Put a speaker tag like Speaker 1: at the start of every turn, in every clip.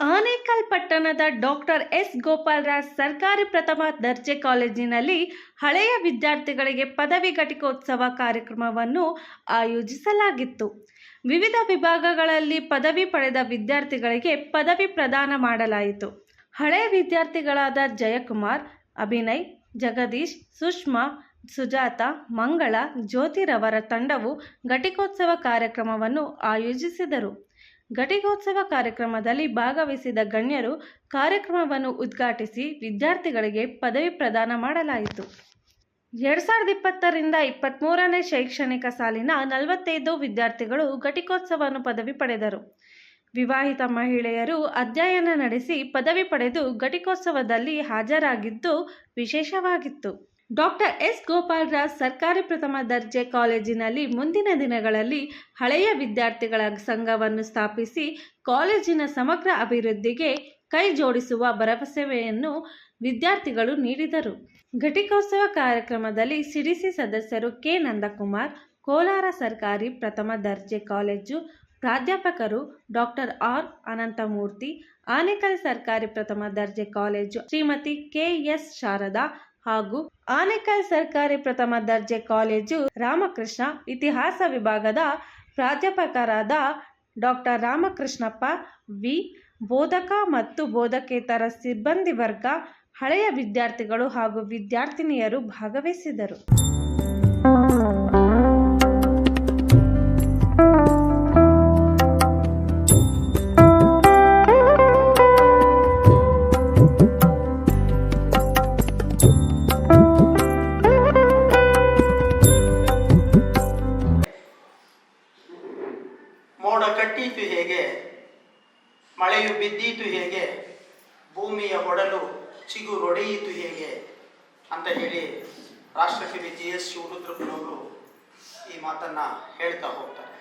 Speaker 1: ಆನೇಕಲ್ ಪಟ್ಟಣದ doctor S ಗೋಪಾಲರಾಜ್ ಸರ್ಕಾರಿ ಪ್ರಥಮ ದರ್ಜೆ ಕಾಲೇಜಿನಲ್ಲಿ ಹಳೆಯ ವಿದ್ಯಾರ್ಥಿಗಳಿಗೆ ಪದವಿ ಘಟಿಕೋತ್ಸವ ಕಾರ್ಯಕ್ರಮವನ್ನು ಆಯೋಜಿಸಲಾಗಿತ್ತು. ವಿವಿಧ ವಿಭಾಗಗಳಲ್ಲಿ ಪದವಿ ಪಡೆದ ವಿದ್ಯಾರ್ಥಿಗಳಿಗೆ ಪದವಿ ಪ್ರದಾನ ಮಾಡಲಾಯಿತು. ಹಳೆಯ ವಿದ್ಯಾರ್ಥಿಗಳಾದ ಜಯಕುಮಾರ್, ಅಭಿನಯ್, ಜಗದೀಶ್, ಸುಷ್ಮಾ, ಸುಜಾತ, ಮಂಗಳ ಜ್ಯೋತಿರವರ ತಂಡವು ಘಟಿಕೋತ್ಸವ ಕಾರ್ಯಕ್ರಮವನ್ನು ಆಯೋಜಿಸಿದರು. ಘಟಿಕೋತ್ಸವ ಕಾರ್ಯಕ್ರಮದಲ್ಲಿ ಭಾಗವಹಿಸಿದ ಗಣ್ಯರು ಕಾರ್ಯಕ್ರಮವನ್ನು ಉದ್ಘಾಟಿಸಿ ವಿದ್ಯಾರ್ಥಿಗಳಿಗೆ ಪದವಿ ಪ್ರದಾನ ಮಾಡಲಾಯಿತು. ಎರಡು ಸಾವಿರದ ಇಪ್ಪತ್ತರಿಂದ ಇಪ್ಪತ್ತ್ಮೂರನೇ ಶೈಕ್ಷಣಿಕ ಸಾಲಿನ ನಲವತ್ತೈದು ವಿದ್ಯಾರ್ಥಿಗಳು ಘಟಿಕೋತ್ಸವವನ್ನು ಪದವಿ ಪಡೆದರು. ವಿವಾಹಿತ ಮಹಿಳೆಯರು ಅಧ್ಯಯನ ನಡೆಸಿ ಪದವಿ ಪಡೆದು ಘಟಿಕೋತ್ಸವದಲ್ಲಿ ಹಾಜರಾಗಿದ್ದು ವಿಶೇಷವಾಗಿತ್ತು. ಡಾಕ್ಟರ್ ಎಸ್ ಗೋಪಾಲರಾಜ್ ಸರ್ಕಾರಿ ಪ್ರಥಮ ದರ್ಜೆ ಕಾಲೇಜಿನಲ್ಲಿ ಮುಂದಿನ ದಿನಗಳಲ್ಲಿ ಹಳೆಯ ವಿದ್ಯಾರ್ಥಿಗಳ ಸಂಘವನ್ನು ಸ್ಥಾಪಿಸಿ ಕಾಲೇಜಿನ ಸಮಗ್ರ ಅಭಿವೃದ್ಧಿಗೆ ಕೈ ಜೋಡಿಸುವ ಭರವಸೆಯನ್ನು ವಿದ್ಯಾರ್ಥಿಗಳು ನೀಡಿದರು. ಘಟಿಕೋತ್ಸವ ಕಾರ್ಯಕ್ರಮದಲ್ಲಿ ಸಿಡಿಸಿ ಸದಸ್ಯರು ಕೆ. ನಂದಕುಮಾರ್, ಕೋಲಾರ ಸರ್ಕಾರಿ ಪ್ರಥಮ ದರ್ಜೆ ಕಾಲೇಜು ಪ್ರಾಧ್ಯಾಪಕರು ಡಾಕ್ಟರ್ ಆರ್. ಅನಂತಮೂರ್ತಿ, ಆನೇಕಲ್ ಸರ್ಕಾರಿ ಪ್ರಥಮ ದರ್ಜೆ college Shrimati K. S. Sharada ಹಾಗೂ ಆನೇಕಲ್ ಸರ್ಕಾರಿ ಪ್ರಥಮ ದರ್ಜೆ ಕಾಲೇಜು ರಾಮಕೃಷ್ಣ ಇತಿಹಾಸ ವಿಭಾಗದ ಪ್ರಾಧ್ಯಾಪಕರಾದ ಡಾಕ್ಟರ್ ರಾಮಕೃಷ್ಣಪ್ಪ, ವಿ. ಬೋಧಕ ಮತ್ತು ಬೋಧಕೇತರ ಸಿಬ್ಬಂದಿ ವರ್ಗ, ಹಳೆಯ ವಿದ್ಯಾರ್ಥಿಗಳು ಹಾಗೂ ವಿದ್ಯಾರ್ಥಿನಿಯರು ಭಾಗವಹಿಸಿದರು.
Speaker 2: ರಾಷ್ಟ್ರಕವಿ ಜಿ ಎಸ್ ಶಿವರುದ್ರಪ್ಪನವರು ಈ ಮಾತನ್ನ ಹೇಳ್ತಾ ಹೋಗ್ತಾರೆ.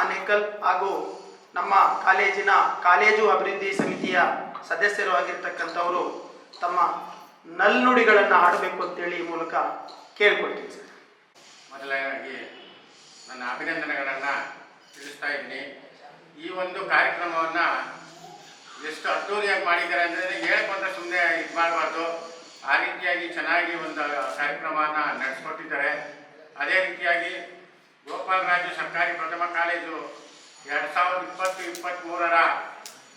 Speaker 2: ಆನೇಕಲ್ ಹಾಗೂ ನಮ್ಮ ಕಾಲೇಜಿನ ಕಾಲೇಜು ಅಭಿವೃದ್ಧಿ ಸಮಿತಿಯ ಸದಸ್ಯರು ಆಗಿರ್ತಕ್ಕಂಥವರು ತಮ್ಮ ನಲ್ನುಡಿಗಳನ್ನು ಹಾಡಬೇಕು ಅಂತೇಳಿ ಈ ಮೂಲಕ ಕೇಳ್ಕೊಳ್ತೀನಿ ಸರ್.
Speaker 3: ಮೊದಲನೇದಾಗಿ ನನ್ನ ಅಭಿನಂದನೆಗಳನ್ನು ತಿಳಿಸ್ತಾ ಇದ್ದೀನಿ. ಈ ಒಂದು ಕಾರ್ಯಕ್ರಮವನ್ನು ಎಷ್ಟು ಅದ್ದೂರಿಯಾಗಿ ಮಾಡಿದ್ದಾರೆ ಅಂದರೆ ಹೇಳ್ಕೊಂಡ್ರೆ ಸುಮ್ಮನೆ ಇದು ಮಾಡಬಾರ್ದು ಆ ರೀತಿಯಾಗಿ ಚೆನ್ನಾಗಿ ಒಂದು ಕಾರ್ಯಕ್ರಮವನ್ನು ನಡೆಸ್ಕೊಟ್ಟಿದ್ದಾರೆ. ಅದೇ ರೀತಿಯಾಗಿ ಗೋಪಾಲರಾಜು ಸರ್ಕಾರಿ ಪ್ರಥಮ ಕಾಲೇಜು ಎರಡು ಸಾವಿರದ ಇಪ್ಪತ್ತು ಇಪ್ಪತ್ತ್ಮೂರರ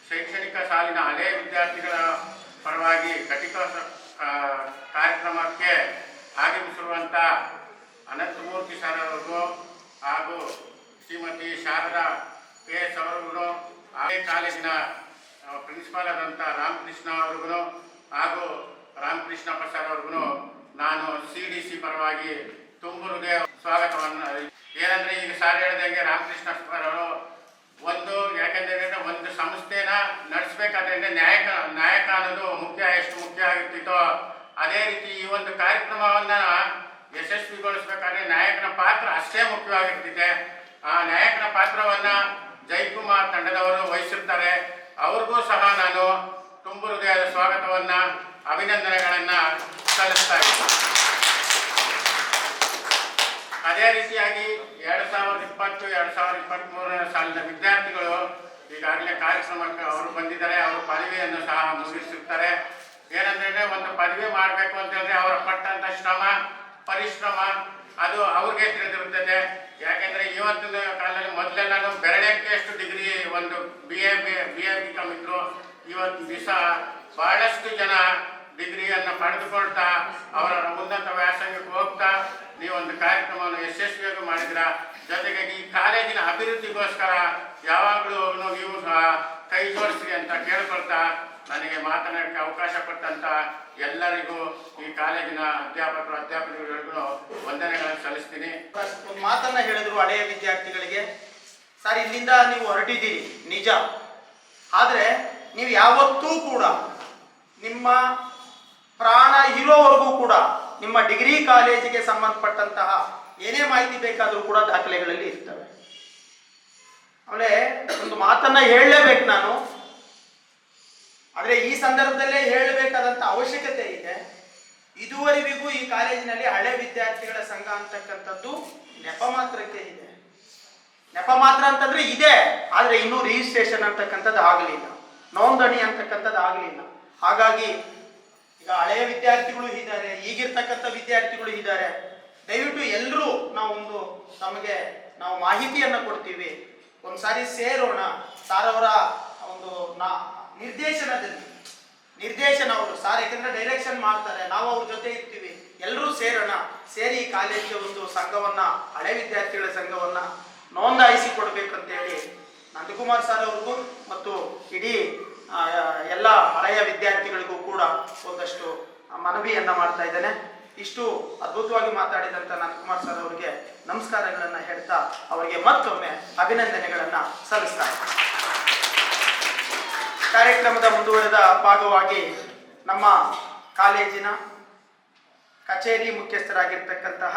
Speaker 3: ಶೈಕ್ಷಣಿಕ ಸಾಲಿನ ಹಳೆ ವಿದ್ಯಾರ್ಥಿಗಳ ಪರವಾಗಿ ಆ, ಕಾರ್ಯಕ್ರಮಕ್ಕೆ ಆಗಮಿಸಿರುವಂಥ ಅನಂತಮೂರ್ತಿ ಸರ್ ಅವ್ರಿಗೂ ಹಾಗೂ ಶ್ರೀಮತಿ ಶಾರದಾ ಕೆ ಎಸ್ ಅವರುಗಳು ಅದೇ ಕಾಲೇಜಿನ ಪ್ರಿನ್ಸಿಪಾಲ್ ಆದಂಥ ರಾಮಕೃಷ್ಣ ಅವ್ರಿಗೂ ಹಾಗೂ ರಾಮಕೃಷ್ಣ ಪ್ರಸಾದ್ ಅವ್ರಿಗೂ ನಾನು ಸಿ ಡಿ ಸಿ ಪರವಾಗಿ ತುಂಬ ಸ್ವಾಗತವನ್ನು ಏನಂದ್ರೆ ಈಗ ಸಾರ್ ಹೇಳಿದಂಗೆ ರಾಮಕೃಷ್ಣ ಅವರು ಒಂದು, ಯಾಕೆಂದ್ರೆ ಒಂದು ಸಂಸ್ಥೆನ ನಡೆಸಬೇಕಾದ್ರೆ ನ್ಯಾಯಕ ನಾಯಕ ಅನ್ನೋದು ಮುಖ್ಯ, ಎಷ್ಟು ಮುಖ್ಯ ಆಗಿರ್ತಿತ್ತೋ ಅದೇ ರೀತಿ ಈ ಒಂದು ಕಾರ್ಯಕ್ರಮವನ್ನ ಯಶಸ್ವಿಗೊಳಿಸಬೇಕಾದ್ರೆ ನಾಯಕನ ಪಾತ್ರ ಅಷ್ಟೇ ಮುಖ್ಯವಾಗಿರ್ತಿದೆ. ಆ ನಾಯಕನ ಪಾತ್ರವನ್ನ ಜೈಕುಮಾರ್ ತಂಡದವರು ವಹಿಸಿರ್ತಾರೆ. ಅವ್ರಿಗೂ ಸಹ ನಾನು ತುಂಬ ಹೃದಯದ ಸ್ವಾಗತವನ್ನ, ಅಭಿನಂದನೆಗಳನ್ನ ಸಲ್ಲಿಸ್ತಾ ಇದ್ದೀನಿ. ಅದೇ ರೀತಿಯಾಗಿ ಎರಡು ಸಾವಿರದ ಇಪ್ಪತ್ತು, ಎರಡು ಸಾವಿರದ ಇಪ್ಪತ್ತ್ ಮೂರನೇ ಸಾಲಿನ ವಿದ್ಯಾರ್ಥಿಗಳು ಈಗಾಗಲೇ ಕಾರ್ಯಕ್ರಮಕ್ಕೆ ಅವರು ಬಂದಿದ್ದಾರೆ. ಅವರು ಪದವಿಯನ್ನು ಸಹ ಮುಗಿಸುತ್ತಾರೆ ಏನಂದ್ರೆ ಒಂದು ಪದವಿ ಮಾಡಬೇಕು ಅಂತ ಹೇಳಿದ್ರೆ ಅವರ ಪಟ್ಟಂತ ಶ್ರಮ, ಪರಿಶ್ರಮ, ಅದು ಅವ್ರಿಗೆ ತಿಳಿದಿರುತ್ತದೆ. ಯಾಕೆಂದ್ರೆ ಇವತ್ತಿನ ಕಾಲದಲ್ಲಿ ಮೊದಲೆಲ್ಲ ಬೆರಳೆಕ್ಕೆಷ್ಟು ಡಿಗ್ರಿ ಒಂದು B A B A B com ಇದ್ರು ಇವತ್ತು ದಿವಸ ಬಹಳಷ್ಟು ಜನ ಡಿಗ್ರಿಯನ್ನು ಪಡೆದುಕೊಳ್ತಾ, ಅವರ ಉನ್ನತ ವ್ಯಾಸಂಗಕ್ಕೆ ಹೋಗ್ತಾ ನೀವು ಒಂದು ಕಾರ್ಯಕ್ರಮವನ್ನು ಯಶಸ್ವಿಯಾಗಿ ಮಾಡಿದ್ರ ಜೊತೆಗೆ ಈ ಕಾಲೇಜಿನ ಅಭಿವೃದ್ಧಿಗೋಸ್ಕರ ಯಾವಾಗಲೂ ನೀವು ಸಹ ಕೈ ಜೋಡಿಸ್ರಿ ಅಂತ ಕೇಳ್ಕೊಳ್ತಾ ನನಗೆ ಮಾತನಾಡಕ್ಕೆ ಅವಕಾಶ ಕೊಟ್ಟಂತ ಎಲ್ಲರಿಗೂ ಈ ಕಾಲೇಜಿನ ಅಧ್ಯಾಪಕರು ಅಧ್ಯಾಪಕರಿಗೂ ವಂದನೆಗಳನ್ನು ಸಲ್ಲಿಸ್ತೀನಿ.
Speaker 2: ಒಂದು ಮಾತನ್ನ ಹೇಳಿದ್ರು ಹಳೆಯ ವಿದ್ಯಾರ್ಥಿಗಳಿಗೆ. ಸರ್, ಇಲ್ಲಿಂದ ನೀವು ಹೊರಟಿದ್ದೀರಿ, ನಿಜ. ಆದರೆ ನೀವು ಯಾವತ್ತೂ ಕೂಡ ನಿಮ್ಮ ಪ್ರಾಣ ಇರೋವರೆಗೂ ಕೂಡ ನಿಮ್ಮ ಡಿಗ್ರಿ ಕಾಲೇಜಿಗೆ ಸಂಬಂಧಪಟ್ಟಂತಹ ಏನೇ ಮಾಹಿತಿ ಬೇಕಾದರೂ ಕೂಡ ದಾಖಲೆಗಳಲ್ಲಿ ಇರ್ತವೆ. ಆಮೇಲೆ ಒಂದು ಮಾತನ್ನ ಹೇಳಲೇಬೇಕು ನಾನು. ಆದರೆ ಈ ಸಂದರ್ಭದಲ್ಲೇ ಹೇಳಬೇಕಾದಂಥ ಅವಶ್ಯಕತೆ ಇದೆ. ಇದುವರೆಗೂ ಈ ಕಾಲೇಜಿನಲ್ಲಿ ಹಳೆ ವಿದ್ಯಾರ್ಥಿಗಳ ಸಂಘ ಅಂತಕ್ಕಂಥದ್ದು ನೆಪ ಮಾತ್ರಕ್ಕೆ ಇದೆ. ನೆಪ ಮಾತ್ರ ಅಂತಂದ್ರೆ ಇದೆ, ಆದರೆ ಇನ್ನೂ ರಿಜಿಸ್ಟ್ರೇಷನ್ ಅಂತಕ್ಕಂಥದ್ದು ಆಗಲಿಲ್ಲ. ನೋಂದಣಿ ಅಂತಕ್ಕಂಥದ್ದು ಆಗಲಿಲ್ಲ. ಹಾಗಾಗಿ ಈಗ ಹಳೆಯ ವಿದ್ಯಾರ್ಥಿಗಳು ಇದ್ದಾರೆ, ಈಗಿರ್ತಕ್ಕಂಥ ವಿದ್ಯಾರ್ಥಿಗಳು ಇದ್ದಾರೆ. ದಯವಿಟ್ಟು ಎಲ್ಲರೂ ನಾವೊಂದು ನಮಗೆ ನಾವು ಮಾಹಿತಿಯನ್ನು ಕೊಡ್ತೀವಿ. ಒಂದ್ಸಾರಿ ಸೇರೋಣ. ಸಾರವರ ಒಂದು ನಾ, ನಿರ್ದೇಶನದಲ್ಲಿ. ನಿರ್ದೇಶನ ಅವರು, ಸಾರ್ ಯಾಕಂದ್ರೆ ಡೈರೆಕ್ಷನ್ ಮಾಡ್ತಾರೆ. ನಾವು ಅವ್ರ ಜೊತೆ ಇರ್ತೀವಿ. ಎಲ್ಲರೂ ಸೇರೋಣ. ಸೇರಿ ಕಾಲೇಜಿಗೆ ಒಂದು ಸಂಘವನ್ನ, ಹಳೆ ವಿದ್ಯಾರ್ಥಿಗಳ ಸಂಘವನ್ನ ನೋಂದಾಯಿಸಿ ಕೊಡ್ಬೇಕಂತೇಳಿ ನಂದಕುಮಾರ್ ಸರ್ ಅವ್ರಿಗೂ ಮತ್ತು ಇಡೀ ಎಲ್ಲ ಹಳೆಯ ವಿದ್ಯಾರ್ಥಿಗಳಿಗೂ ಕೂಡ ಒಂದಷ್ಟು ಮನವಿಯನ್ನ ಮಾಡ್ತಾ ಇದ್ದೇನೆ. ಇಷ್ಟು ಅದ್ಭುತವಾಗಿ ಮಾತಾಡಿದಂಥ ಕುಮಾರ್ ಸರ್ ಅವರಿಗೆ ನಮಸ್ಕಾರಗಳನ್ನ ಹೇಳ್ತಾ ಅವರಿಗೆ ಮತ್ತೊಮ್ಮೆ ಅಭಿನಂದನೆಗಳನ್ನ ಸಲ್ಲಿಸ್ತಾ ಕಾರ್ಯಕ್ರಮದ ಮುಂದುವರೆದ ಭಾಗವಾಗಿ ನಮ್ಮ ಕಾಲೇಜಿನ ಕಚೇರಿ ಮುಖ್ಯಸ್ಥರಾಗಿರ್ತಕ್ಕಂತಹ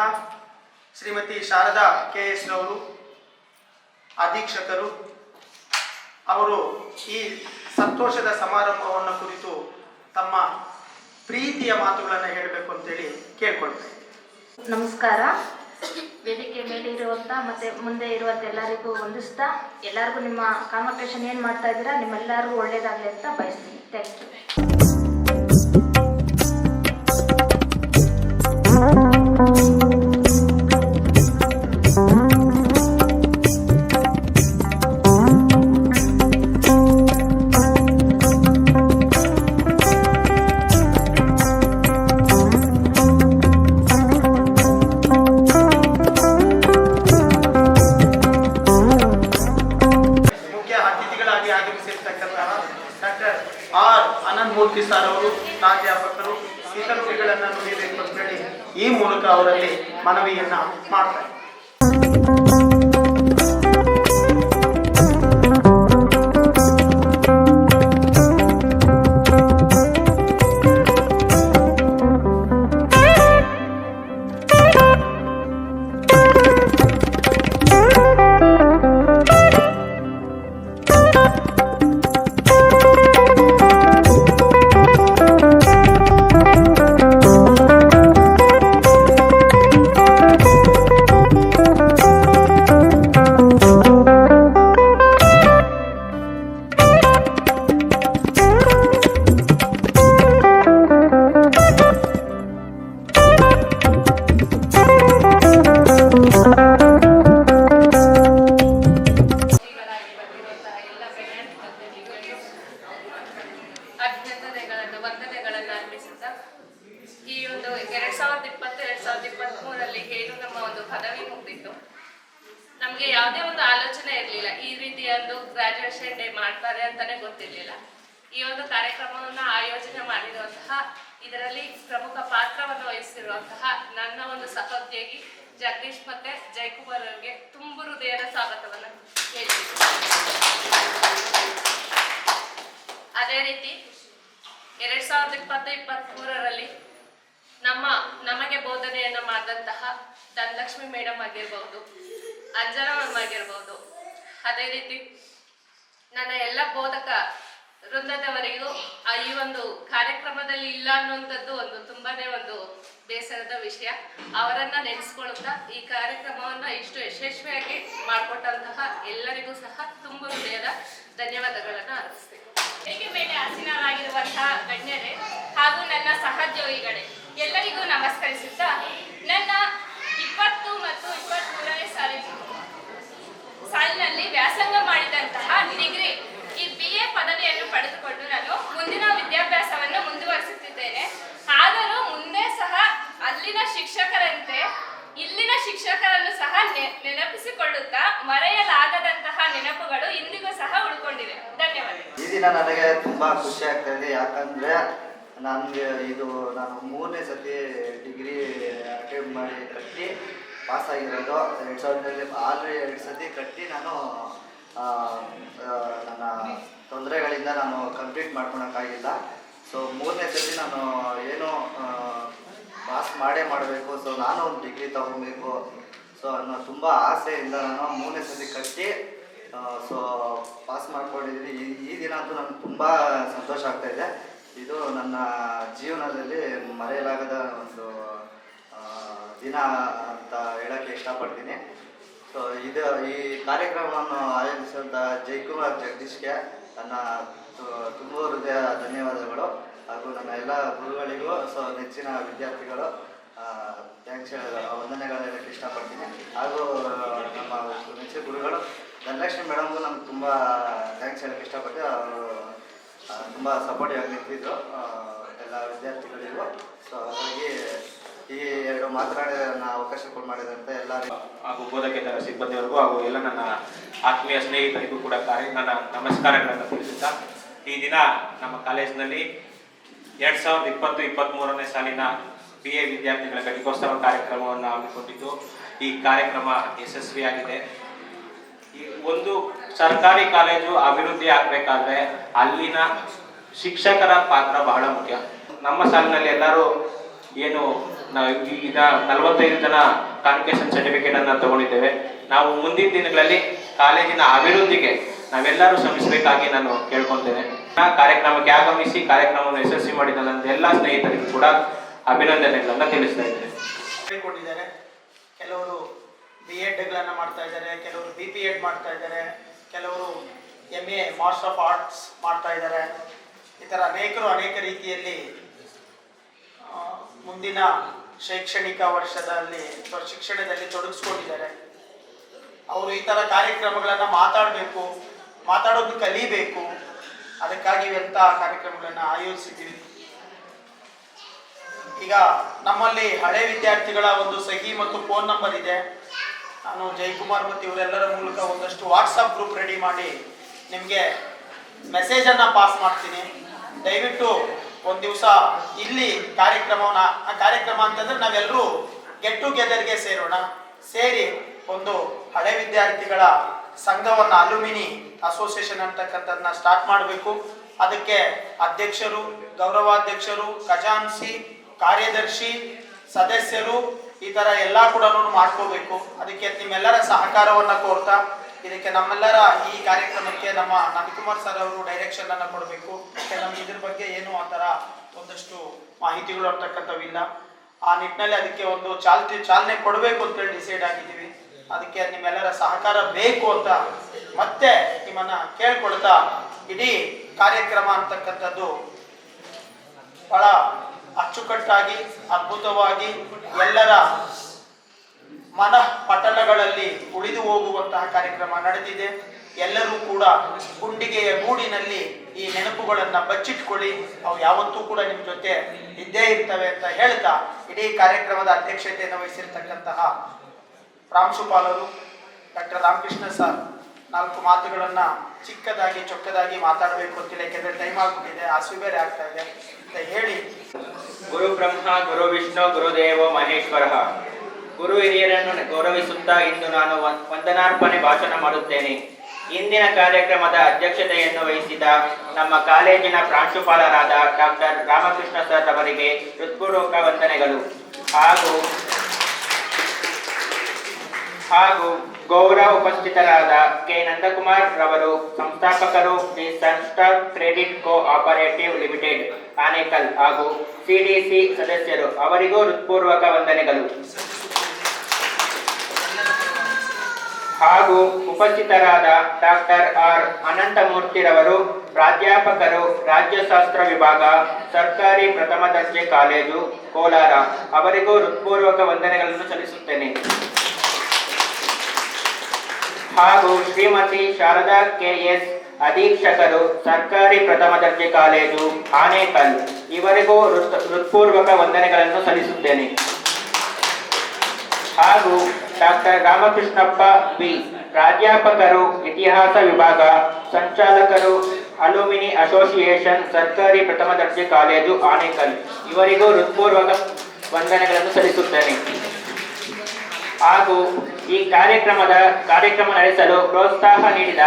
Speaker 2: ಶ್ರೀಮತಿ ಶಾರದಾ ಕೆ ಎಸ್ ರವರು, ಅಧೀಕ್ಷಕರು, ಅವರು ಈ ಸಂತೋಷದ ಸಮಾರಂಭವನ್ನು ಕುರಿತು ತಮ್ಮ ಪ್ರೀತಿಯ ಮಾತುಗಳನ್ನು ಹೇಳಬೇಕು ಅಂತೇಳಿ ಕೇಳ್ಕೊಳ್ತಾ ಇದ್ದೀನಿ.
Speaker 4: ನಮಸ್ಕಾರ. ವೇದಿಕೆ ಮೇಲೆ ಇರುವಂತ ಮತ್ತೆ ಮುಂದೆ ಇರುವಂತ ಎಲ್ಲರಿಗೂ ಹೊಂದಿಸ್ತಾ ಎಲ್ಲರಿಗೂ ನಿಮ್ಮ ಕಾನ್ವಕೇಶನ್ ಏನು ಮಾಡ್ತಾ ಇದ್ದೀರಾ? ನಿಮ್ಮೆಲ್ಲರಿಗೂ ಒಳ್ಳೇದಾಗಲಿ ಅಂತ ಬಯಸ್ತೀನಿ. ಥ್ಯಾಂಕ್ ಯು
Speaker 2: ಅನಂತಮೂರ್ತಿ ಸರ್ ಪ್ರಾಧ್ಯಾಪಕರು ಇತರ ನುಡಿಬೇಕು ಅಂತ ಹೇಳಿ ಈ ಮೂಲಕ ಅವರಲ್ಲಿ ಮನವಿಯನ್ನ ಮಾಡ್ತಾರೆ.
Speaker 5: ಆಯೋಜನೆ ಮಾಡಿರುವಂತಹ ಇದರಲ್ಲಿ ಪ್ರಮುಖ ಪಾತ್ರವನ್ನು ವಹಿಸಿರುವಂತಹ ನನ್ನ ಒಂದು ಸಹೋದ್ಯೋಗಿ ಜಗದೀಶ್ ಮತ್ತೆ ಜಯಕುಮಾರ್ ಅವರಿಗೆ ತುಂಬು ಹೃದಯದ ಸ್ವಾಗತವನ್ನು ಹೇಳ್ತೀನಿ. ಅದೇ ರೀತಿ ಎರಡ್ ಸಾವಿರದ ಇಪ್ಪತ್ತು ಇಪ್ಪತ್ತ್ ಮೂರರಲ್ಲಿ ನಮ್ಮ ನಮಗೆ ಬೋಧನೆಯನ್ನು ಮಾಡಿದಂತಹ ಧನಲಕ್ಷ್ಮಿ ಮೇಡಮ್ ಆಗಿರ್ಬಹುದು ಅಂಜನಾ ಮ್ಯಾಮ್ ಆಗಿರ್ಬಹುದು ಅದೇ ರೀತಿ ನನ್ನ ಎಲ್ಲ ಬೋಧಕ ವೃಂದದವರಿಗೂ ಈ ಒಂದು ಕಾರ್ಯಕ್ರಮದಲ್ಲಿ ಇಲ್ಲ ಅನ್ನುವಂಥದ್ದು ಒಂದು ತುಂಬಾನೇ ಒಂದು ಬೇಸರದ ವಿಷಯ. ಅವರನ್ನ ನೆನೆಸ್ಕೊಳ್ತಾ ಈ ಕಾರ್ಯಕ್ರಮವನ್ನ ಇಷ್ಟು ಯಶಸ್ವಿಯಾಗಿ ಮಾಡಿಕೊಟ್ಟಂತಹ ಎಲ್ಲರಿಗೂ ಸಹ ತುಂಬ ಹೃದಯದ ಧನ್ಯವಾದಗಳನ್ನು ಅರ್ಪಿಸ್ತೇನೆ.
Speaker 6: ಮೇಲೆ ಆಸೀನರಾಗಿರುವಂತಹ ಗಣ್ಯರೇ ಹಾಗೂ ನನ್ನ ಸಹೋದ್ಯೋಗಿಗಳೇ, ಎಲ್ಲರಿಗೂ ನಮಸ್ಕರಿಸುತ್ತಾ ನನ್ನ ಇಪ್ಪತ್ತು ಮತ್ತು ಇಪ್ಪತ್ತ್ಮೂರನೇ ಸಾಲಿನ ಸಾಲಿನಲ್ಲಿ ವ್ಯಾಸಂಗ ಮಾಡಿದಂತಹ ಡಿಗ್ರಿ ಈ ಬಿ ಎ ಪದವಿಯನ್ನು ಪಡೆದುಕೊಂಡು ನಾನು ಮುಂದಿನ ವಿದ್ಯಾಭ್ಯಾಸವನ್ನು ಮುಂದುವರಿಸುತ್ತಿದ್ದೇನೆ. ಆದರೂ ಮುಂದೆ ಸಹ ಅಲ್ಲಿನ ಶಿಕ್ಷಕರಂತೆ, ಇಲ್ಲಿನ ಶಿಕ್ಷಕರನ್ನು ಸಹ ನೆನಪಿಸಿಕೊಳ್ಳುತ್ತಾ ಮರೆಯಲಾಗದಂತಹ ನೆನಪುಗಳು ಇಂದಿಗೂ ಸಹ ಉಳ್ಕೊಂಡಿವೆ. ಧನ್ಯವಾದಗಳು
Speaker 7: ಈ ದಿನ ನನಗೆ ತುಂಬಾ ಖುಷಿ ಆಗ್ತಾ ಇದೆ ಯಾಕಂದ್ರೆ ನನಗೆ ಇದು ನಾನು ಮೂರನೇ ಸತಿ ಡಿಗ್ರಿ ಅಟೆಂಡ್ ಮಾಡಿ ಕಟ್ಟಿ ಪಾಸ್ ಆಗಿರೋದು ಎರಡು ಸಾವಿರದಲ್ಲಿ ಆಲ್ರೆಡಿ ಎರಡು ಸತಿ ಕಟ್ಟಿ ನಾನು ನನ್ನ ತೊಂದರೆಗಳಿಂದ ನಾನು ಕಂಪ್ಲೀಟ್ ಮಾಡ್ಕೊಳಕ್ಕಾಗಿಲ್ಲ. ಸೊ ಮೂರನೇ ಸತಿ ನಾನು ಏನು ಪಾಸ್ ಮಾಡೇ ಮಾಡಬೇಕು. ಸೊ ನಾನು ಒಂದು ಡಿಗ್ರಿ ತಗೊಬೇಕು. ಸೊ ಅನ್ನೋ ತುಂಬ ಆಸೆಯಿಂದ ನಾನು ಮೂರನೇ ಸತಿ ಕಟ್ಟಿ ಸೊ ಪಾಸ್ ಮಾಡ್ಕೊಂಡಿದ್ದೀನಿ ಈ ಈ ದಿನ ಅಂತೂ ನನಗೆ ತುಂಬ ಸಂತೋಷ ಆಗ್ತಾ ಇದೆ. ಇದು ನನ್ನ ಜೀವನದಲ್ಲಿ ಮರೆಯಲಾಗದ ಒಂದು ದಿನ ಅಂತ ಹೇಳೋಕ್ಕೆ ಇಷ್ಟಪಡ್ತೀನಿ. ಇದು ಈ ಕಾರ್ಯಕ್ರಮವನ್ನು ಆಯೋಜಿಸಿದಂಥ ಜೈಕುಮಾರ್ ಜಗದೀಶ್ಗೆ ನನ್ನ ತುಂಬ ಹೃದಯ ಧನ್ಯವಾದಗಳು ಹಾಗೂ ನನ್ನ ಎಲ್ಲ ಗುರುಗಳಿಗೂ ಸೊ, ನೆಚ್ಚಿನ ವಿದ್ಯಾರ್ಥಿಗಳು ಥ್ಯಾಂಕ್ಸ್ ವಂದನೆಗಳು ಹೇಳಕ್ಕೆ ಇಷ್ಟಪಡ್ತೀನಿ. ಹಾಗೂ, ನಮ್ಮ ನೆಚ್ಚಿನ ಗುರುಗಳು, ಧನಲಕ್ಷ್ಮಿ ಮೇಡಮ್ಗೂ ನಮ್ಗೆ ತುಂಬ ಥ್ಯಾಂಕ್ಸ್ ಹೇಳಕ್ಕೆ ಇಷ್ಟಪಡ್ತೀವಿ ಅವರು ತುಂಬ ಸಪೋರ್ಟಿವ್ ಆಗಿ ನಿಂತಿದ್ರು ಎಲ್ಲ ವಿದ್ಯಾರ್ಥಿಗಳಿಗೂ. ಸೊ ಹಾಗಾಗಿ ಈ ಎರಡು ಮಾತನಾಡಿದ ಕೂಡ ಮಾಡಿದಂತೆ ಎಲ್ಲ
Speaker 8: ಹಾಗೂ ಬೋಧಕೇತರ ಸಿಬ್ಬಂದಿವರೆಗೂ ಹಾಗೂ ಎಲ್ಲ ನನ್ನ ಆತ್ಮೀಯ ಸ್ನೇಹಿತರಿಗೂ ಕೂಡ ಕಾರ್ಯ ನನ್ನ ನಮಸ್ಕಾರಗಳನ್ನು ತಿಳಿಸುತ್ತಾ, ಈ ದಿನ ನಮ್ಮ ಕಾಲೇಜಿನಲ್ಲಿ ಎರಡ್ ಸಾವಿರದ ಇಪ್ಪತ್ತು ಇಪ್ಪತ್ತ್ಮೂರನೇ ಸಾಲಿನ ಬಿ ಎ ವಿದ್ಯಾರ್ಥಿಗಳ ಘಟಿಕೋತ್ಸವ ಕಾರ್ಯಕ್ರಮವನ್ನು ಹಮ್ಮಿಕೊಂಡಿದ್ದು, ಈ ಕಾರ್ಯಕ್ರಮ ಯಶಸ್ವಿಯಾಗಿದೆ. ಈ ಒಂದು ಸರ್ಕಾರಿ ಕಾಲೇಜು ಅಭಿವೃದ್ಧಿ ಆಗಬೇಕಾದ್ರೆ ಅಲ್ಲಿನ ಶಿಕ್ಷಕರ ಪಾತ್ರ ಬಹಳ ಮುಖ್ಯ. ನಮ್ಮ ಸಾಲಿನಲ್ಲಿ ಎಲ್ಲರೂ ಏನು ನಾವು ಈಗ ನಲವತ್ತೈದು ಜನ ಕಾನ್ವಿಕೇಶನ್ ಸರ್ಟಿಫಿಕೇಟ್ ಅನ್ನ ತಗೊಂಡಿದ್ದೇವೆ. ನಾವು ಮುಂದಿನ ದಿನಗಳಲ್ಲಿ ಕಾಲೇಜಿನ ಅಭಿವೃದ್ಧಿಗೆ ನಾವೆಲ್ಲರೂ ಶ್ರಮಿಸಬೇಕಾಗಿ ನಾನು ಕೇಳ್ಕೊತೇನೆ. ಕಾರ್ಯಕ್ರಮಕ್ಕೆ ಆಗಮಿಸಿ ಕಾರ್ಯಕ್ರಮವನ್ನು ಯಶಸ್ವಿ ಮಾಡಿದ ನನ್ನ ಎಲ್ಲ ಸ್ನೇಹಿತರಿಗೂ ಕೂಡ ಅಭಿನಂದನೆಗಳನ್ನು ತಿಳಿಸ್ತಾ ಇದ್ದೇನೆ.
Speaker 2: ಕೊಟ್ಟಿದ್ದಾರೆ ಕೆಲವರು ಬಿ ಎಡ್ಗಳನ್ನು ಮಾಡ್ತಾ ಇದ್ದಾರೆ, ಕೆಲವರು ಬಿ ಪಿ ಎಡ್ ಮಾಡ್ತಾ ಇದ್ದಾರೆ, ಕೆಲವರು M A master of arts ಮಾಡ್ತಾ ಇದ್ದಾರೆ. ಈ ಥರ ಅನೇಕರು ಅನೇಕ ರೀತಿಯಲ್ಲಿ ಮುಂದಿನ ಶೈಕ್ಷಣಿಕ ವರ್ಷದಲ್ಲಿ ಶಿಕ್ಷಣದಲ್ಲಿ ತೊಡಗಿಸ್ಕೊಂಡಿದ್ದಾರೆ. ಅವರು ಈ ಥರ ಕಾರ್ಯಕ್ರಮಗಳನ್ನು ಮಾತಾಡಬೇಕು, ಮಾತಾಡೋದು ಕಲಿಬೇಕು. ಅದಕ್ಕಾಗಿ ಎಂಥ ಕಾರ್ಯಕ್ರಮಗಳನ್ನು ಆಯೋಜಿಸಿದ್ದೀವಿ. ಈಗ ನಮ್ಮಲ್ಲಿ ಹಳೆ ವಿದ್ಯಾರ್ಥಿಗಳ ಒಂದು ಸಹಿ ಮತ್ತು ಫೋನ್ ನಂಬರ್ ಇದೆ. ನಾನು ಜಯಕುಮಾರ್ ಮತ್ತು ಇವರೆಲ್ಲರ ಮೂಲಕ ಒಂದಷ್ಟು ವಾಟ್ಸಪ್ ಗ್ರೂಪ್ ರೆಡಿ ಮಾಡಿ ನಿಮಗೆ ಮೆಸೇಜನ್ನು ಪಾಸ್ ಮಾಡ್ತೀನಿ. ದಯವಿಟ್ಟು ಒಂದು ದಿವಸ ಇಲ್ಲಿ ಕಾರ್ಯಕ್ರಮವನ್ನ, ಆ ಕಾರ್ಯಕ್ರಮ ಅಂತಂದ್ರೆ ನಾವೆಲ್ಲರೂ ಗೆಟ್ ಟುಗೆದರ್ಗೆ ಸೇರೋಣ. ಸೇರಿ ಒಂದು ಹಳೆ ವಿದ್ಯಾರ್ಥಿಗಳ ಸಂಘವನ್ನ, ಅಲುಮಿನಿ ಅಸೋಸಿಯೇಷನ್ ಅಂತಕ್ಕಂಥದ್ದನ್ನ ಸ್ಟಾರ್ಟ್ ಮಾಡಬೇಕು. ಅದಕ್ಕೆ ಅಧ್ಯಕ್ಷರು, ಗೌರವಾಧ್ಯಕ್ಷರು ಖಜಾನ್ಸಿ ಕಾರ್ಯದರ್ಶಿ, ಸದಸ್ಯರು ಈ ತರ ಎಲ್ಲ ಕೂಡ ಮಾಡ್ಕೋಬೇಕು. ಅದಕ್ಕೆ ನಿಮ್ಮೆಲ್ಲರ ಸಹಕಾರವನ್ನ ಕೋರ್ತಾ ಇದಕ್ಕೆ ನಮ್ಮೆಲ್ಲರ ಈ ಕಾರ್ಯಕ್ರಮಕ್ಕೆ ನಮ್ಮ ನವಿಕುಮಾರ್ ಸರ್ ಅವರು ಡೈರೆಕ್ಷನ್ ಅನ್ನ ಕೊಡಬೇಕು. ನಮ್ಗೆ ಇದ್ರ ಬಗ್ಗೆ ಏನು ಆ ಥರ ಒಂದಷ್ಟು ಮಾಹಿತಿಗಳು ಅಂತಕ್ಕಂಥವಿಲ್ಲ. ಆ ನಿಟ್ಟಿನಲ್ಲಿ ಅದಕ್ಕೆ ಒಂದು ಚಾಲ್ತಿ ಚಾಲನೆ ಕೊಡಬೇಕು ಅಂತೇಳಿ ಡಿಸೈಡ್ ಆಗಿದ್ದೀವಿ. ಅದಕ್ಕೆ ನಿಮ್ಮೆಲ್ಲರ ಸಹಕಾರ ಬೇಕು ಅಂತ ಮತ್ತೆ ನಿಮ್ಮನ್ನ ಕೇಳ್ಕೊಳ್ತಾ ಇಡೀ ಕಾರ್ಯಕ್ರಮ ಅಂತಕ್ಕಂಥದ್ದು ಬಹಳ ಅಚ್ಚುಕಟ್ಟಾಗಿ, ಅದ್ಭುತವಾಗಿ ಎಲ್ಲರ ಮನ ಪಟಲಗಳಲ್ಲಿ ಉಳಿದು ಹೋಗುವಂತಹ ಕಾರ್ಯಕ್ರಮ ನಡೆದಿದೆ. ಎಲ್ಲರೂ ಕೂಡ ಗುಂಡಿಗೆಯ ಗೂಡಿನಲ್ಲಿ ಈ ನೆನಪುಗಳನ್ನು ಬಚ್ಚಿಟ್ಕೊಳ್ಳಿ. ಅವು ಯಾವತ್ತೂ ಕೂಡ ನಿಮ್ಮ ಜೊತೆ ಇದ್ದೇ ಇರ್ತವೆ ಅಂತ ಹೇಳ್ತಾ ಇಡೀ ಕಾರ್ಯಕ್ರಮದ ಅಧ್ಯಕ್ಷತೆಯನ್ನು ವಹಿಸಿರ್ತಕ್ಕಂತಹ ಪ್ರಾಂಶುಪಾಲರು ಡಾಕ್ಟರ್ ರಾಮಕೃಷ್ಣ ಸರ್, ನಾಲ್ಕು ಮಾತುಗಳನ್ನ ಚಿಕ್ಕದಾಗಿ ಚೊಕ್ಕದಾಗಿ ಮಾತಾಡಬೇಕು ಅಂತಿಲ್ಲ ಯಾಕೆಂದ್ರೆ ಟೈಮ್ ಆಗ್ಬಿಟ್ಟಿದೆ ಹಸು ಬೇರೆ ಆಗ್ತಾ ಇದೆ ಅಂತ ಹೇಳಿ.
Speaker 9: ಗುರು ಬ್ರಹ್ಮ, ಗುರು ವಿಷ್ಣು, ಗುರುದೇವ, ಮಹೇಶ್ವರ. ಗುರು ಹಿರಿಯರನ್ನು ಗೌರವಿಸುತ್ತಾ ಇಂದು ನಾನು ವಂದನಾರ್ಪಣೆ ಭಾಷಣ ಮಾಡುತ್ತೇನೆ. ಇಂದಿನ ಕಾರ್ಯಕ್ರಮದ ಅಧ್ಯಕ್ಷತೆಯನ್ನು ವಹಿಸಿದ ನಮ್ಮ ಕಾಲೇಜಿನ ಪ್ರಾಂಶುಪಾಲರಾದ ಡಾಕ್ಟರ್ ರಾಮಕೃಷ್ಣ ಸರ್ ಅವರಿಗೆ ಹೃತ್ಪೂರ್ವಕ ವಂದನೆಗಳು. ಹಾಗೂ ಹಾಗೂ ಗೌರವ ಉಪಸ್ಥಿತರಾದ ಕೆ. ನಂದಕುಮಾರ್ ರವರು, ಸಂಸ್ಥಾಪಕರು the Sunstar credit co operative limited, Anekal ಹಾಗೂ ಸಿಡಿಸಿ ಸದಸ್ಯರು ಅವರಿಗೂ ಹೃತ್ಪೂರ್ವಕ ವಂದನೆಗಳು. ಹಾಗೂ ಉಪಸ್ಥಿತರಾದ ಡಾಕ್ಟರ್ ಆರ್ ಅನಂತಮೂರ್ತಿರವರು, ಪ್ರಾಧ್ಯಾಪಕರು, ರಾಜ್ಯಶಾಸ್ತ್ರ ವಿಭಾಗ, ಸರ್ಕಾರಿ ಪ್ರಥಮ ದರ್ಜೆ ಕಾಲೇಜು, ಕೋಲಾರ. ಅವರಿಗೂ ಹೃತ್ಪೂರ್ವಕ ವಂದನೆಗಳನ್ನು ಸಲ್ಲಿಸುತ್ತೇನೆ. ಹಾಗೂ ಶ್ರೀಮತಿ ಶಾರದಾ ಕೆಎಸ್ ಅಧೀಕ್ಷಕರು, ಸರ್ಕಾರಿ ಪ್ರಥಮ ದರ್ಜೆ ಕಾಲೇಜು, ಆನೇಕಲ್. ಇವರಿಗೂ ಹೃತ್, ಹೃತ್ಪೂರ್ವಕ ವಂದನೆಗಳನ್ನು ಸಲ್ಲಿಸುತ್ತೇನೆ. ಹಾಗೂ ಡಾಕ್ಟರ್ ರಾಮಕೃಷ್ಣಪ್ಪ ಬಿ. ಪ್ರಾಧ್ಯಾಪಕರು, ಇತಿಹಾಸ ವಿಭಾಗ, ಸಂಚಾಲಕರು, ಅಲುಮಿನಿ ಅಸೋಸಿಯೇಷನ್, ಸರ್ಕಾರಿ ಪ್ರಥಮ ದರ್ಜೆ ಕಾಲೇಜು, ಆನೇಕಲ್. ಇವರಿಗೂ ಹೃತ್ಪೂರ್ವಕ ವಂದನೆಗಳನ್ನು ಸಲ್ಲಿಸುತ್ತೇನೆ. ಹಾಗೂ ಈ ಕಾರ್ಯಕ್ರಮದ ಕಾರ್ಯಕ್ರಮ ನಡೆಸಲು ಪ್ರೋತ್ಸಾಹ ನೀಡಿದ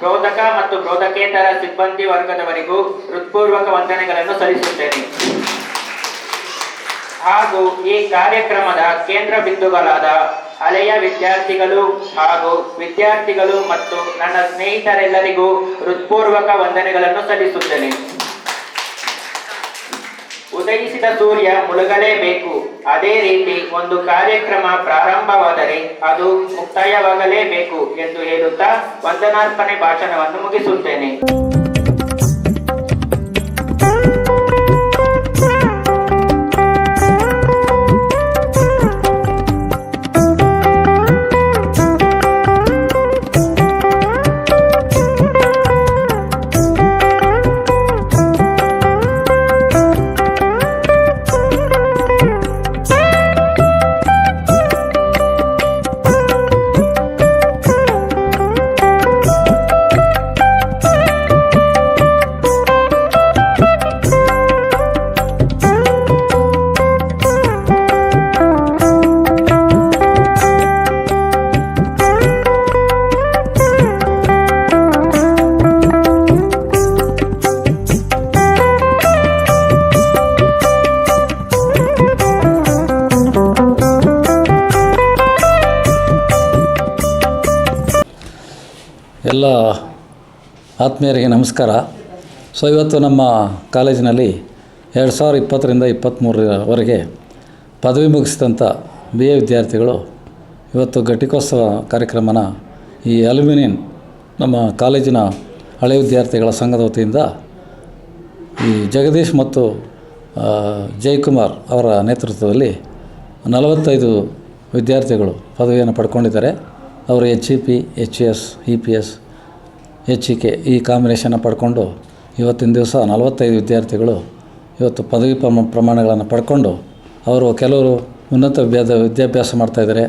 Speaker 9: ಬೋಧಕ ಮತ್ತು ಬೋಧಕೇತರ ಸಿಬ್ಬಂದಿ ವರ್ಗದವರಿಗೂ ಹೃತ್ಪೂರ್ವಕ ವಂದನೆಗಳನ್ನು ಸಲ್ಲಿಸುತ್ತೇನೆ. ಹಾಗೂ ಈ ಕಾರ್ಯಕ್ರಮದ ಕೇಂದ್ರ ಬಿಂದುಗಳಾದ ಹಳೆಯ ವಿದ್ಯಾರ್ಥಿಗಳು ಹಾಗೂ ವಿದ್ಯಾರ್ಥಿಗಳು ಮತ್ತು ನನ್ನ ಸ್ನೇಹಿತರೆಲ್ಲರಿಗೂ ಹೃತ್ಪೂರ್ವಕ ವಂದನೆಗಳನ್ನು ಸಲ್ಲಿಸುತ್ತೇನೆ. ಉದಯಿಸಿದ ಸೂರ್ಯ ಮುಳುಗಲೇಬೇಕು. ಅದೇ ರೀತಿ ಒಂದು ಕಾರ್ಯಕ್ರಮ ಪ್ರಾರಂಭವಾದರೆ ಅದು ಮುಕ್ತಾಯವಾಗಲೇಬೇಕು ಎಂದು ಹೇಳುತ್ತಾ ವಂದನಾರ್ಪಣೆ ಭಾಷಣವನ್ನು ಮುಗಿಸುತ್ತೇನೆ.
Speaker 10: ಎಲ್ಲ ಆತ್ಮೀಯರಿಗೆ ನಮಸ್ಕಾರ. ಸೊ ಇವತ್ತು ನಮ್ಮ ಕಾಲೇಜಿನಲ್ಲಿ ಎರಡು ಸಾವಿರ ಇಪ್ಪತ್ತರಿಂದ ಇಪ್ಪತ್ತ್ಮೂರರವರೆಗೆ ಪದವಿ ಮುಗಿಸಿದಂಥ ಬಿ ಎ ವಿದ್ಯಾರ್ಥಿಗಳು ಇವತ್ತು ಘಟಿಕೋತ್ಸವ ಕಾರ್ಯಕ್ರಮನ ಈ ಅಲ್ಯೂಮಿನಿಯನ್ ನಮ್ಮ ಕಾಲೇಜಿನ ಹಳೆ ವಿದ್ಯಾರ್ಥಿಗಳ ಸಂಘದ ವತಿಯಿಂದ ಈ ಜಗದೀಶ್ ಮತ್ತು ಜಯಕುಮಾರ್ ಅವರ ನೇತೃತ್ವದಲ್ಲಿ ನಲವತ್ತೈದು ವಿದ್ಯಾರ್ಥಿಗಳು ಪದವಿಯನ್ನು ಪಡ್ಕೊಂಡಿದ್ದಾರೆ. ಅವರು H E P, H S, E P S H E K ಈ ಕಾಂಬಿನೇಷನ್ನ ಪಡ್ಕೊಂಡು ಇವತ್ತಿನ ದಿವಸ ನಲವತ್ತೈದು ವಿದ್ಯಾರ್ಥಿಗಳು ಇವತ್ತು ಪದವಿ ಪ್ರಮ, ಪ್ರಮಾಣಗಳನ್ನು ಪಡ್ಕೊಂಡು ಅವರು ಕೆಲವರು ಉನ್ನತ ವಿದ್ಯಾ ವಿದ್ಯಾಭ್ಯಾಸ ಮಾಡ್ತಾಯಿದ್ದಾರೆ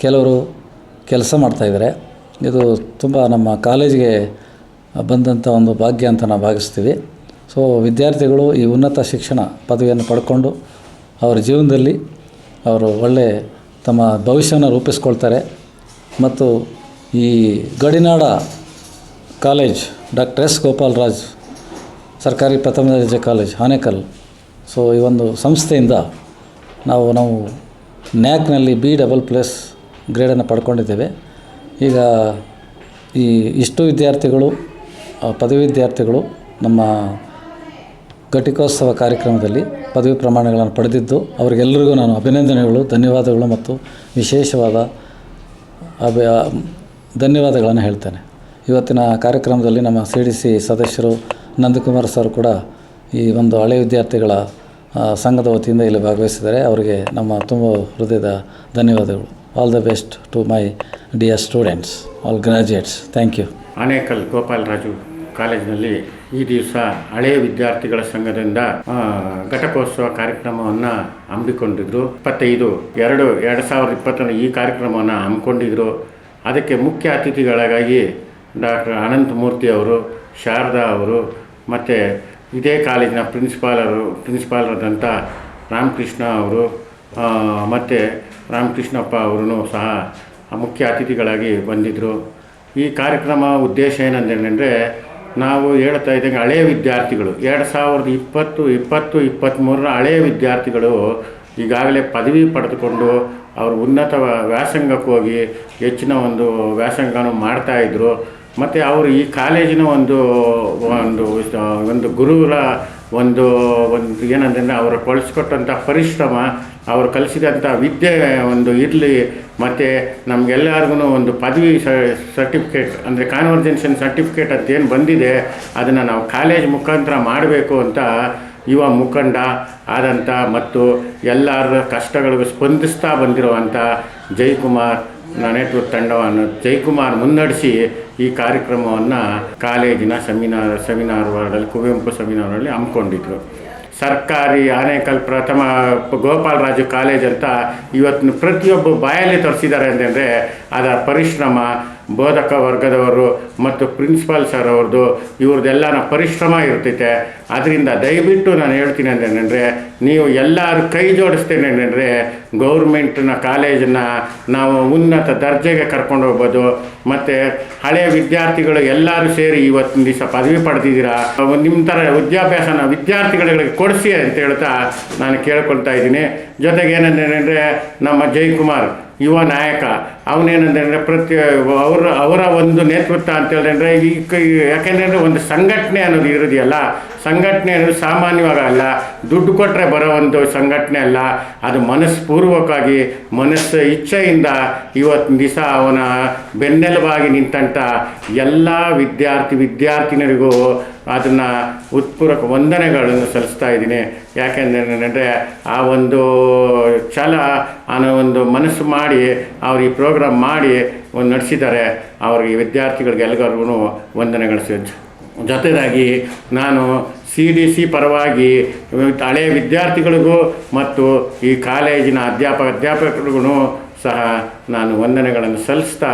Speaker 10: ಕೆಲವರು ಕೆಲಸ ಮಾಡ್ತಾಯಿದ್ದಾರೆ ಇದು ತುಂಬ ನಮ್ಮ ಕಾಲೇಜಿಗೆ ಬಂದಂಥ ಒಂದು ಭಾಗ್ಯ ಅಂತ ನಾವು ಭಾವಿಸ್ತೀವಿ. ಸೊ ವಿದ್ಯಾರ್ಥಿಗಳು ಈ ಉನ್ನತ ಶಿಕ್ಷಣ ಪದವಿಯನ್ನು ಪಡ್ಕೊಂಡು ಅವರ ಜೀವನದಲ್ಲಿ ಅವರು ಒಳ್ಳೆ ತಮ್ಮ ಭವಿಷ್ಯವನ್ನು ರೂಪಿಸ್ಕೊಳ್ತಾರೆ. ಮತ್ತು ಈ ಗಡಿನಾಡ ಕಾಲೇಜ್, ಡಾಕ್ಟರ್ ಎಸ್ ಗೋಪಾಲರಾಜ್ ಸರ್ಕಾರಿ ಪ್ರಥಮ ದರ್ಜೆ ಕಾಲೇಜ್ ಆನೇಕಲ್ ಸೊ ಈ ಒಂದು ಸಂಸ್ಥೆಯಿಂದ ನಾವು ನಾವು ನ್ಯಾಕ್ನಲ್ಲಿ ಬಿ ಡಬಲ್ ಪ್ಲಸ್ ಗ್ರೇಡನ್ನು ಪಡ್ಕೊಂಡಿದ್ದೇವೆ. ಈಗ ಈ ಇಷ್ಟು ವಿದ್ಯಾರ್ಥಿಗಳು ಪದವಿ ವಿದ್ಯಾರ್ಥಿಗಳು ನಮ್ಮ ಘಟಿಕೋತ್ಸವ ಕಾರ್ಯಕ್ರಮದಲ್ಲಿ ಪದವಿ ಪ್ರಮಾಣಗಳನ್ನು ಪಡೆದಿದ್ದು ಅವರಿಗೆಲ್ಲರಿಗೂ ನಾನು ಅಭಿನಂದನೆಗಳು, ಧನ್ಯವಾದಗಳು ಮತ್ತು ವಿಶೇಷವಾದ ಅಭಿ ಧನ್ಯವಾದಗಳನ್ನು ಹೇಳ್ತೇನೆ. ಇವತ್ತಿನ ಕಾರ್ಯಕ್ರಮದಲ್ಲಿ ನಮ್ಮ ಸಿ ಡಿ ಸಿ ಸದಸ್ಯರು ನಂದಕುಮಾರ್ ಸರ್ ಕೂಡ ಈ ಒಂದು ಹಳೆ ವಿದ್ಯಾರ್ಥಿಗಳ ಸಂಘದ ವತಿಯಿಂದ ಇಲ್ಲಿ ಭಾಗವಹಿಸಿದ್ದಾರೆ. ಅವರಿಗೆ ನಮ್ಮ ತುಂಬ ಹೃದಯದ ಧನ್ಯವಾದಗಳು. All the best to my dear students all graduates thank you
Speaker 3: Anekal Gopalaraju ಕಾಲೇಜಿನಲ್ಲಿ ಈ ದಿವಸ ಹಳೆಯ ವಿದ್ಯಾರ್ಥಿಗಳ ಸಂಘದಿಂದ ಘಟಕೋತ್ಸವ ಕಾರ್ಯಕ್ರಮವನ್ನು ಹಮ್ಮಿಕೊಂಡಿದ್ರು. ಇಪ್ಪತ್ತೈದು, ಎರಡು ಎರಡು ಸಾವಿರದ ಇಪ್ಪತ್ತರ ಈ ಕಾರ್ಯಕ್ರಮವನ್ನು ಹಮ್ಮಿಕೊಂಡಿದ್ರು. ಅದಕ್ಕೆ ಮುಖ್ಯ ಅತಿಥಿಗಳಾಗಿ ಡಾಕ್ಟರ್ ಅನಂತಮೂರ್ತಿ ಅವರು, ಶಾರದಾ ಅವರು, ಮತ್ತು ಇದೇ ಕಾಲೇಜಿನ ಪ್ರಿನ್ಸಿಪಾಲರು, ಪ್ರಿನ್ಸಿಪಾಲರಾದಂಥ ರಾಮಕೃಷ್ಣ ಅವರು ಮತ್ತು ರಾಮಕೃಷ್ಣಪ್ಪ ಅವರು ಸಹ ಮುಖ್ಯ ಅತಿಥಿಗಳಾಗಿ ಬಂದಿದ್ದರು. ಈ ಕಾರ್ಯಕ್ರಮ ಉದ್ದೇಶ ಏನಂದೇನೆಂದರೆ, ನಾವು ಹೇಳ್ತಾ ಇದ್ದಂಗೆ ಹಳೆಯ ವಿದ್ಯಾರ್ಥಿಗಳು, ಎರಡು ಸಾವಿರದ ಇಪ್ಪತ್ತು ಇಪ್ಪತ್ತು ಇಪ್ಪತ್ತ್ಮೂರರ ಹಳೆಯ ವಿದ್ಯಾರ್ಥಿಗಳು ಈಗಾಗಲೇ ಪದವಿ ಪಡೆದುಕೊಂಡು ಅವರು ಉನ್ನತ ವ್ಯಾಸಂಗಕ್ಕೆ ಹೋಗಿ ಹೆಚ್ಚಿನ ಒಂದು ವ್ಯಾಸಂಗನೂ ಮಾಡ್ತಾಯಿದ್ರು ಮತ್ತು ಅವರು ಈ ಕಾಲೇಜಿನ ಒಂದು ಒಂದು ಒಂದು ಗುರುಗಳ ಒಂದು ಒಂದು ಏನಂತಂದರೆ ಅವರು ಕಳಿಸ್ಕೊಟ್ಟಂಥ ಪರಿಶ್ರಮ, ಅವರು ಕಲಿಸಿದಂಥ ವಿದ್ಯೆ ಒಂದು ಇರಲಿ, ಮತ್ತು ನಮಗೆಲ್ಲರಿಗೂ ಒಂದು ಪದವಿ ಸರ್ಟಿಫಿಕೇಟ್ ಅಂದರೆ ಕಾನ್ವರ್ಜೆನ್ಷನ್ ಸರ್ಟಿಫಿಕೇಟ್ ಅಂತ ಏನು ಬಂದಿದೆ, ಅದನ್ನು ನಾವು ಕಾಲೇಜ್ ಮುಖಾಂತರ ಮಾಡಬೇಕು ಅಂತ ಯುವ ಮುಖಂಡ ಆದಂಥ ಮತ್ತು ಎಲ್ಲರ ಕಷ್ಟಗಳಿಗೂ ಸ್ಪಂದಿಸ್ತಾ ಬಂದಿರುವಂಥ ಜಯಕುಮಾರ್ ನೇತೃತ್ವ ತಂಡವನ್ನು ಜೈಕುಮಾರ್ ಮುನ್ನಡೆಸಿ ಈ ಕಾರ್ಯಕ್ರಮವನ್ನು ಕಾಲೇಜಿನ ಸೆಮಿನಾರ್ ಸೆಮಿನಾರ್ ವಾರ್ಡಲ್ಲಿ, ಕುವೆಂಪು ಸೆಮಿನಾರ್ನಲ್ಲಿ ಹಮ್ಮಿಕೊಂಡಿದ್ರು. ಸರ್ಕಾರಿ ಆನೇಕಲ್ ಪ್ರಥಮ ಗೋಪಾಲರಾಜು ಕಾಲೇಜ್ ಅಂತ ಇವತ್ತಿನ ಪ್ರತಿಯೊಬ್ಬ ಬಾಯಲ್ಲಿ ತೋರಿಸಿದ್ದಾರೆ ಅಂತಂದರೆ ಅದರ ಪರಿಶ್ರಮ ಬೋಧಕ ವರ್ಗದವರು ಮತ್ತು ಪ್ರಿನ್ಸಿಪಾಲ್ ಸರ್ ಅವ್ರದ್ದು ಇವ್ರದ್ದೆಲ್ಲನ ಪರಿಶ್ರಮ ಇರ್ತೈತೆ. ಅದರಿಂದ ದಯವಿಟ್ಟು ನಾನು ಹೇಳ್ತೀನಿ ಅಂದ್ರೆ ನೀವು ಎಲ್ಲರೂ ಕೈ ಜೋಡಿಸ್ತೇನೆ ಅಂದರೆ ಗೌರ್ಮೆಂಟ್ನ ಕಾಲೇಜನ್ನ ನಾವು ಉನ್ನತ ದರ್ಜೆಗೆ ಕರ್ಕೊಂಡು ಹೋಗ್ಬೋದು. ಮತ್ತು ಹಳೆಯ ವಿದ್ಯಾರ್ಥಿಗಳು ಎಲ್ಲರೂ ಸೇರಿ ಇವತ್ತಿನ ದಿವಸ ಪದವಿ ಪಡೆದಿದ್ದೀರಾ? ನಿಮ್ಮ ಥರ ವಿದ್ಯಾಭ್ಯಾಸನ ವಿದ್ಯಾರ್ಥಿಗಳಿಗೆ ಕೊಡಿಸಿ ಅಂತ ಹೇಳ್ತಾ ನಾನು ಕೇಳ್ಕೊಳ್ತಾ ಇದ್ದೀನಿ. ಜೊತೆಗೆ ಏನಂದ್ರೆ ನಮ್ಮ ಜಯಕುಮಾರ್ ಯುವ ನಾಯಕ. ಅವನೇನಂದ್ರೆ ಪ್ರತಿ, ಅವರ ಅವರ ಒಂದು ನೇತೃತ್ವ ಅಂತ ಹೇಳಿದ್ರೆ ಈ ಯಾಕೆಂದರೆ ಒಂದು ಸಂಘಟನೆ ಅನ್ನೋದು ಇರೋದಿಯಲ್ಲ. ಸಂಘಟನೆ ಅನ್ನೋದು ಸಾಮಾನ್ಯವಾಗಿ ಅಲ್ಲ. ದುಡ್ಡು ಕೊಟ್ಟರೆ ಬರೋ ಒಂದು ಸಂಘಟನೆ ಅಲ್ಲ. ಅದು ಮನಸ್ಪೂರ್ವಕವಾಗಿ ಮನಸ್ಸು ಇಚ್ಛೆಯಿಂದ ಇವತ್ತಿನ ದಿವಸ ಅವನ ಬೆನ್ನೆಲುಬಾಗಿ ನಿಂತಂಥ ಎಲ್ಲ ವಿದ್ಯಾರ್ಥಿ ವಿದ್ಯಾರ್ಥಿನಿಯರಿಗೂ ಅದನ್ನು ಉತ್ಪೂರಕ ವಂದನೆಗಳನ್ನು ಸಲ್ಲಿಸ್ತಾ ಇದ್ದೀನಿ. ಯಾಕೆಂದರೆ ಆ ಒಂದು ಛಲ ಅನ್ನೋ ಒಂದು ಮನಸ್ಸು ಮಾಡಿ, ಅವರು ಈ ಪ್ರೋಗ್ರಾಮ್ ಮಾಡಿ ಒಂದು ನಡೆಸಿದ್ದಾರೆ. ಅವ್ರಿಗೆ ವಿದ್ಯಾರ್ಥಿಗಳಿಗೆ ಎಲ್ಲರಿಗೂ ವಂದನೆಗಳು ಜೊತೆದಾಗಿ ನಾನು ಸಿ ಡಿ ಸಿ ಪರವಾಗಿ ಹಳೆಯ ವಿದ್ಯಾರ್ಥಿಗಳಿಗೂ ಮತ್ತು ಈ ಕಾಲೇಜಿನ ಅಧ್ಯಾಪಕ, ಅಧ್ಯಾಪಕರಿಗೂ ಸಹ ನಾನು ವಂದನೆಗಳನ್ನು ಸಲ್ಲಿಸ್ತಾ